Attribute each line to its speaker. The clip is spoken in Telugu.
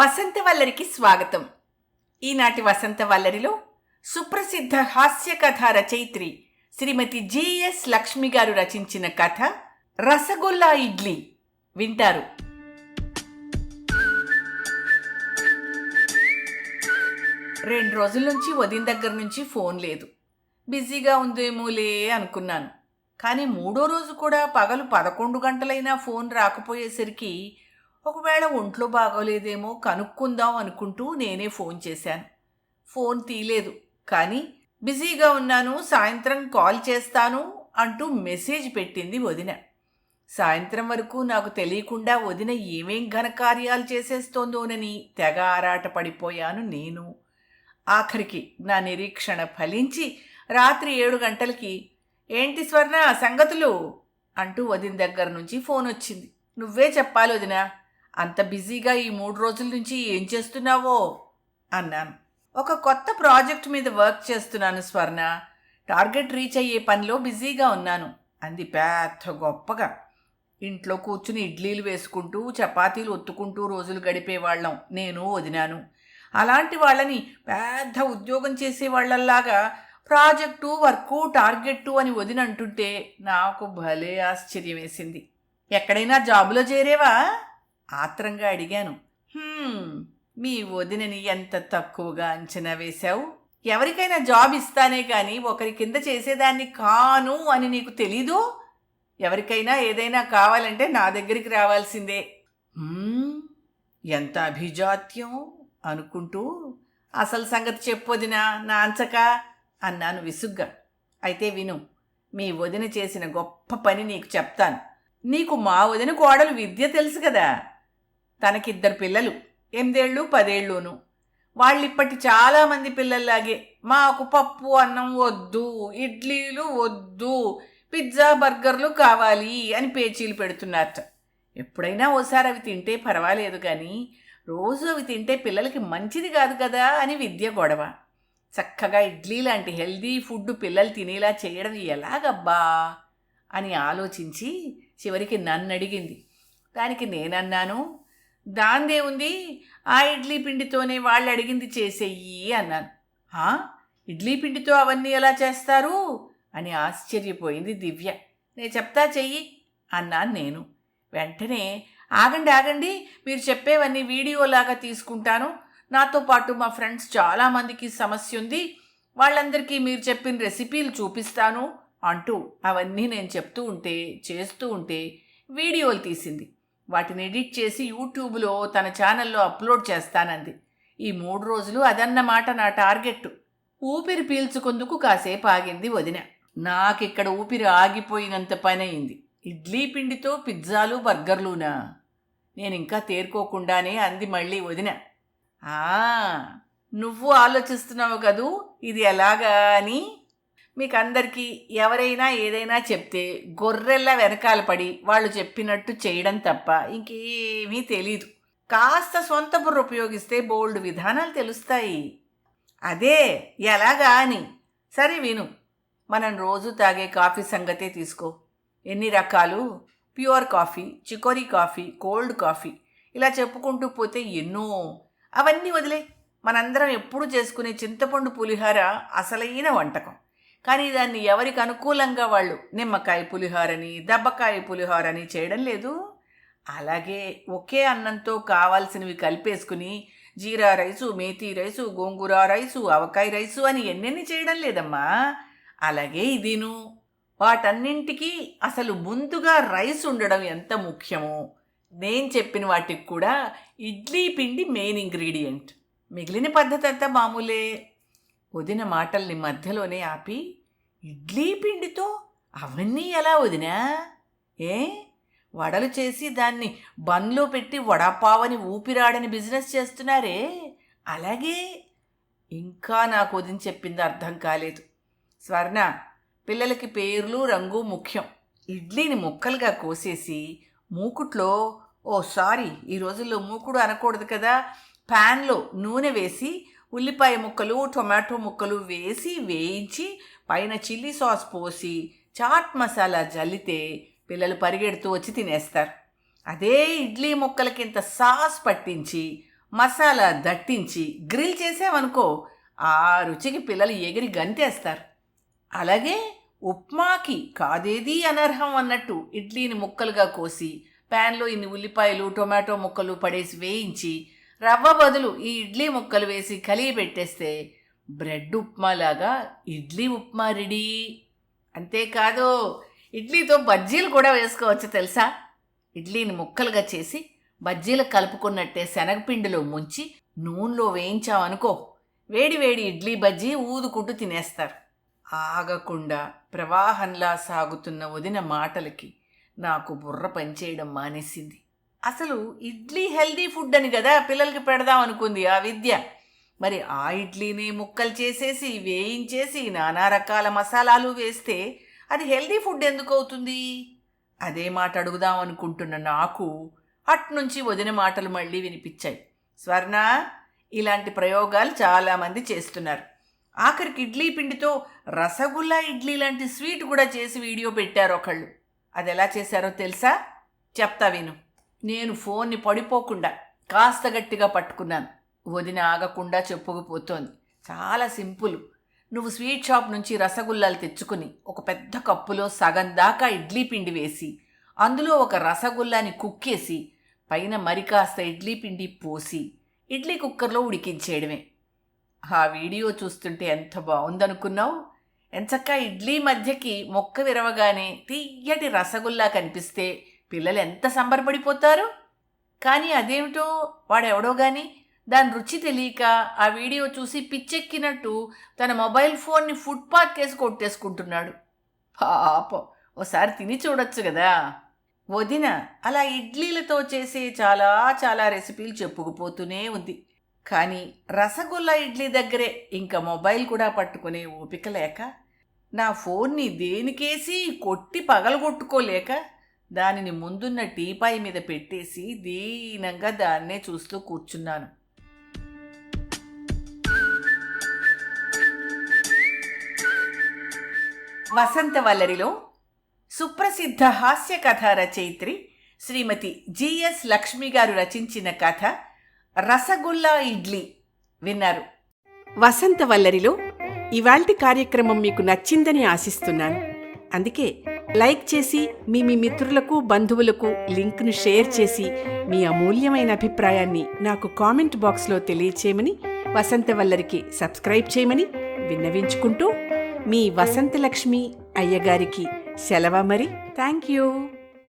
Speaker 1: వసంత వల్లరికి స్వాగతం. ఈనాటి వసంత వల్లరిలో సుప్రసిద్ధ హాస్య కథ రచయిత్రి శ్రీమతి జిఎస్ లక్ష్మి గారు రచించిన కథ రసగుల్లా ఇడ్లీ. వింటారు. రెండు రోజుల నుంచి వదిన దగ్గర నుంచి ఫోన్ లేదు. బిజీగా ఉందేమోలే అనుకున్నాను. కానీ మూడో రోజు కూడా పగలు పదకొండు గంటలైనా ఫోన్ రాకపోయేసరికి ఒకవేళ ఒంట్లో బాగోలేదేమో కనుక్కుందాం అనుకుంటూ నేనే ఫోన్ చేశాను. ఫోన్ తీయలేదు కానీ బిజీగా ఉన్నాను సాయంత్రం కాల్ చేస్తాను అంటూ మెసేజ్ పెట్టింది వదిన. సాయంత్రం వరకు నాకు తెలియకుండా వదిన ఏమేం ఘనకార్యాలు చేసేస్తోందోనని తెగ ఆరాట పడిపోయాను నేను. ఆఖరికి నా నిరీక్షణ ఫలించి రాత్రి ఏడు గంటలకి ఏంటి స్వర్ణ సంగతులు? అంటూ వదిన దగ్గర నుంచి ఫోన్ వచ్చింది. నువ్వే చెప్పాలి వదినా అంత బిజీగా ఈ మూడు రోజుల నుంచి ఏం చేస్తున్నావో? అన్నాను. ఒక కొత్త ప్రాజెక్ట్ మీద వర్క్ చేస్తున్నాను స్వర్ణ. టార్గెట్ రీచ్ అయ్యే పనిలో బిజీగా ఉన్నాను అంది పెద్ద గొప్పగా. ఇంట్లో కూర్చుని ఇడ్లీలు వేసుకుంటూ చపాతీలు ఒత్తుకుంటూ రోజులు గడిపేవాళ్ళం నేను వదినాను. అలాంటి వాళ్ళని పెద్ద ఉద్యోగం చేసే వాళ్ళల్లాగా ప్రాజెక్టు వర్కు టార్గెట్టు అని వదిన అంటుంటే నాకు భలే ఆశ్చర్యం వేసింది ఎక్కడైనా జాబులో చేరేవా? ఆత్రంగా అడిగాను. మీ వదినని ఎంత తక్కువగా అంచనా వేశావు? ఎవరికైనా జాబ్ ఇస్తానే కానీ ఒకరి కింద చేసేదాన్ని కాను అని నీకు తెలీదు? ఎవరికైనా ఏదైనా కావాలంటే నా దగ్గరికి రావాల్సిందే. ఎంత అభిజాత్యం అనుకుంటూ అసలు సంగతి చెప్పొదినా నా అంచక అన్నాను విసుగ్గా. అయితే విను మీ వదిన చేసిన గొప్ప పని నీకు చెప్తాను. నీకు మా వదిన కోడలు విద్య తెలుసు కదా. తనకిద్దరు పిల్లలు. ఎనిమిదేళ్ళు పదేళ్ళును. వాళ్ళిప్పటి చాలామంది పిల్లల్లాగే మాకు పప్పు అన్నం వద్దు ఇడ్లీలు వద్దు పిజ్జా బర్గర్లు కావాలి అని పేచీలు పెడుతున్నారట. ఎప్పుడైనా ఓసారి అవి తింటే పర్వాలేదు కానీ రోజు అవి తింటే పిల్లలకి మంచిది కాదు కదా అని విద్య గొడవ. చక్కగా ఇడ్లీ లాంటి హెల్దీ ఫుడ్ పిల్లలు తినేలా చేయడం ఎలాగబ్బా అని ఆలోచించి చివరికి నన్ను అడిగింది దానికి నేనన్నాను దాందే ఉంది ఆ ఇడ్లీ పిండితోనే వాళ్ళు అడిగింది చేసేయి అన్నాను. "హా? ఇడ్లీ పిండితో అవన్నీ ఎలా చేస్తారు? అని ఆశ్చర్యపోయింది దివ్య. నేను చెప్తా చెయ్యి అన్నాను నేను. వెంటనే ఆగండి ఆగండి మీరు చెప్పేవన్నీ వీడియోలాగా తీసుకుంటాను. నాతో పాటు మా ఫ్రెండ్స్ చాలామందికి సమస్య ఉంది వాళ్ళందరికీ మీరు చెప్పిన రెసిపీలు చూపిస్తాను అంటూ అవన్నీ నేను చెప్తూ ఉంటే చేస్తూ ఉంటే వీడియోలు తీసింది. వాటిని ఎడిట్ చేసి యూట్యూబ్లో తన ఛానల్లో అప్లోడ్ చేస్తానంది. ఈ మూడు రోజులు అదన్నమాట నా టార్గెట్ ఊపిరి పీల్చుకుందుకు కాసేపు ఆగింది వదిన. నాకిక్కడ ఊపిరి ఆగిపోయినంత పని అయింది ఇడ్లీ పిండితో పిజ్జాలు బర్గర్లునా? నేను ఇంకా తేరుకోకుండానే అంది మళ్ళీ వదిన. ఆ నువ్వు ఆలోచిస్తున్నావు కదూ? ఇది ఎలాగా అని మీకు అందరికీ ఎవరైనా ఏదైనా చెప్తే గొర్రెల్లా వెనకాల పడి వాళ్ళు చెప్పినట్టు చేయడం తప్ప ఇంకేమీ తెలీదు. కాస్త సొంత బుర్ర ఉపయోగిస్తే బోల్డ్ విధానాలు తెలుస్తాయి. అదే ఎలాగా అని. సరే విను మనం రోజు తాగే కాఫీ సంగతే తీసుకో. ఎన్ని రకాలు? Pure coffee chicory coffee cold coffee. ఇలా చెప్పుకుంటూ పోతే ఎన్నో. అవన్నీ వదిలే మనందరం ఎప్పుడు చేసుకునే చింతపండు పులిహార అసలైన వంటకం. కానీ దాన్ని ఎవరికి అనుకూలంగా వాళ్ళు నిమ్మకాయ పులిహోరని దబ్బకాయ పులిహోరని చేయడం లేదు. అలాగే ఒకే అన్నంతో కావాల్సినవి కలిపేసుకుని jeera rice methi rice gongura rice avakaya rice అని ఎన్నెన్ని చేయడం లేదమ్మా. అలాగే ఇదిను. వాటన్నింటికీ అసలు ముందుగా రైస్ ఉండడం ఎంత ముఖ్యమో నేను చెప్పిన వాటికి కూడా ఇడ్లీ పిండి మెయిన్ ఇంగ్రీడియంట్. మిగిలిన పద్ధతి అంతా మామూలే. వదిన మాటల్ని మధ్యలోనే ఆపి ఇడ్లీ పిండితో అవన్నీ ఎలా వదినా? ఏ? వడలు చేసి దాన్ని బండ్లో పెట్టి వడపావని ఊపిరాడని బిజినెస్ చేస్తున్నారే? అలాగే. ఇంకా నాకు వదిన చెప్పింది అర్థం కాలేదు. స్వర్ణ పిల్లలకి పేర్లు రంగు ముఖ్యం. ఇడ్లీని ముక్కలుగా కోసేసి మూకుట్లో ఓ సారీ ఈ రోజుల్లో మూకుడు అనకూడదు కదా ప్యాన్లో నూనె వేసి ఉల్లిపాయ ముక్కలు టొమాటో ముక్కలు వేసి వేయించి పైన చిల్లీ సాస్ పోసి చాట్ మసాలా జల్లితే పిల్లలు పరిగెడుతూ వచ్చి తినేస్తారు. అదే ఇడ్లీ ముక్కలకి ఇంత సాస్ పట్టించి మసాలా దట్టించి గ్రిల్ చేసామనుకో ఆ రుచికి పిల్లలు ఎగిరి గంతేస్తారు. అలాగే ఉప్మాకి కాదేది అనర్హం అన్నట్టు ఇడ్లీని ముక్కలుగా కోసి ప్యాన్లో ఇన్ని ఉల్లిపాయలు టొమాటో ముక్కలు పడేసి వేయించి రవ్వ బదులు ఈ ఇడ్లీ ముక్కలు వేసి కలిగి పెట్టేస్తే బ్రెడ్ ఉప్మాలాగా ఇడ్లీ ఉప్మా రెడీ. అంతేకాదు ఇడ్లీతో బజ్జీలు కూడా వేసుకోవచ్చు తెలుసా? ఇడ్లీని ముక్కలుగా చేసి బజ్జీలు కలుపుకున్నట్టే శనగపిండిలో ముంచి నూనెలో వేయించామనుకో వేడి వేడి ఇడ్లీ బజ్జీ ఊదుకుంటూ తినేస్తారు. ఆగకుండా ప్రవాహంలా సాగుతున్న వదిన మాటలకి నాకు బుర్ర పనిచేయడం మానేసింది. అసలు ఇడ్లీ హెల్దీ ఫుడ్ అని కదా పిల్లలకి పెడదాం అనుకుంది ఆ విద్య. మరి ఆ ఇడ్లీని ముక్కలు చేసేసి వేయించేసి నానా రకాల మసాలాలు వేస్తే అది హెల్దీ ఫుడ్ ఎందుకు అవుతుంది? అదే మాట అడుగుదాం అనుకుంటున్న నాకు అట్నుంచి వదిన మాటలు మళ్ళీ వినిపించాయి. స్వర్ణ ఇలాంటి ప్రయోగాలు చాలామంది చేస్తున్నారు. ఆఖరికి ఇడ్లీ పిండితో రసగుల్లా ఇడ్లీ లాంటి స్వీట్ కూడా చేసి వీడియో పెట్టారు ఒకళ్ళు. అది ఎలా చేశారో తెలుసా? చెప్తా విను. నేను ఫోన్ని పడిపోకుండా కాస్త గట్టిగా పట్టుకున్నాను. వదిన ఆగకుండా చెప్పుకుపోతోంది. చాలా సింపుల్. నువ్వు స్వీట్ షాప్ నుంచి రసగుల్లాలు తెచ్చుకుని ఒక పెద్ద కప్పులో సగం దాకా ఇడ్లీ పిండి వేసి అందులో ఒక రసగుల్లాని కుక్కేసి పైన మరి కాస్త ఇడ్లీ పిండి పోసి ఇడ్లీ కుక్కర్లో ఉడికించేయడమే. ఆ వీడియో చూస్తుంటే ఎంత బాగుందనుకున్నావు ఎంచక్క ఇడ్లీ మధ్యకి మొక్క విరవగానే తీయటి రసగుల్లా కనిపిస్తే పిల్లలు ఎంత సంబరపడిపోతారు? కానీ అదేమిటో వాడెవడో కానీ దాని రుచి తెలియక ఆ వీడియో చూసి పిచ్చెక్కినట్టు తన మొబైల్ ఫోన్ని ఫుట్పాత్ కేసి కొట్టేసుకుంటున్నాడు. పాపం ఓసారి తిని చూడొచ్చు కదా. వదిన అలా ఇడ్లీలతో చేసే చాలా చాలా రెసిపీలు చెప్పుకుపోతూనే ఉంది. కానీ రసగుల్లా ఇడ్లీ దగ్గరే ఇంకా మొబైల్ కూడా పట్టుకునే ఓపిక లేక నా ఫోన్ని దేనికేసి కొట్టి పగలగొట్టుకోలేక దానిని ముందున్న టీపాయ్ మీద పెట్టేసి దీనంగా దాన్నే చూస్తూ కూర్చున్నాను. వసంత వల్లరిలో సుప్రసిద్ధ హాస్య కథ రచయిత్రి శ్రీమతి జిఎస్ లక్ష్మి గారు రచించిన కథ రసగుల్లా ఇడ్లీ విన్నారు.
Speaker 2: వసంత వల్లరిలో ఇవాల్టి కార్యక్రమం మీకు నచ్చిందని ఆశిస్తున్నాను. అందుకే లైక్ చేసి మీ మీ మిత్రులకు బంధువులకు లింక్ను షేర్ చేసి మీ అమూల్యమైన అభిప్రాయాన్ని నాకు కామెంట్ బాక్స్లో తెలియచేయమని వసంత వల్లరికి సబ్స్క్రైబ్ చేయమని విన్నవించుకుంటూ మీ వసంతలక్ష్మి అయ్యగారికి సెలవ మరి? Thank you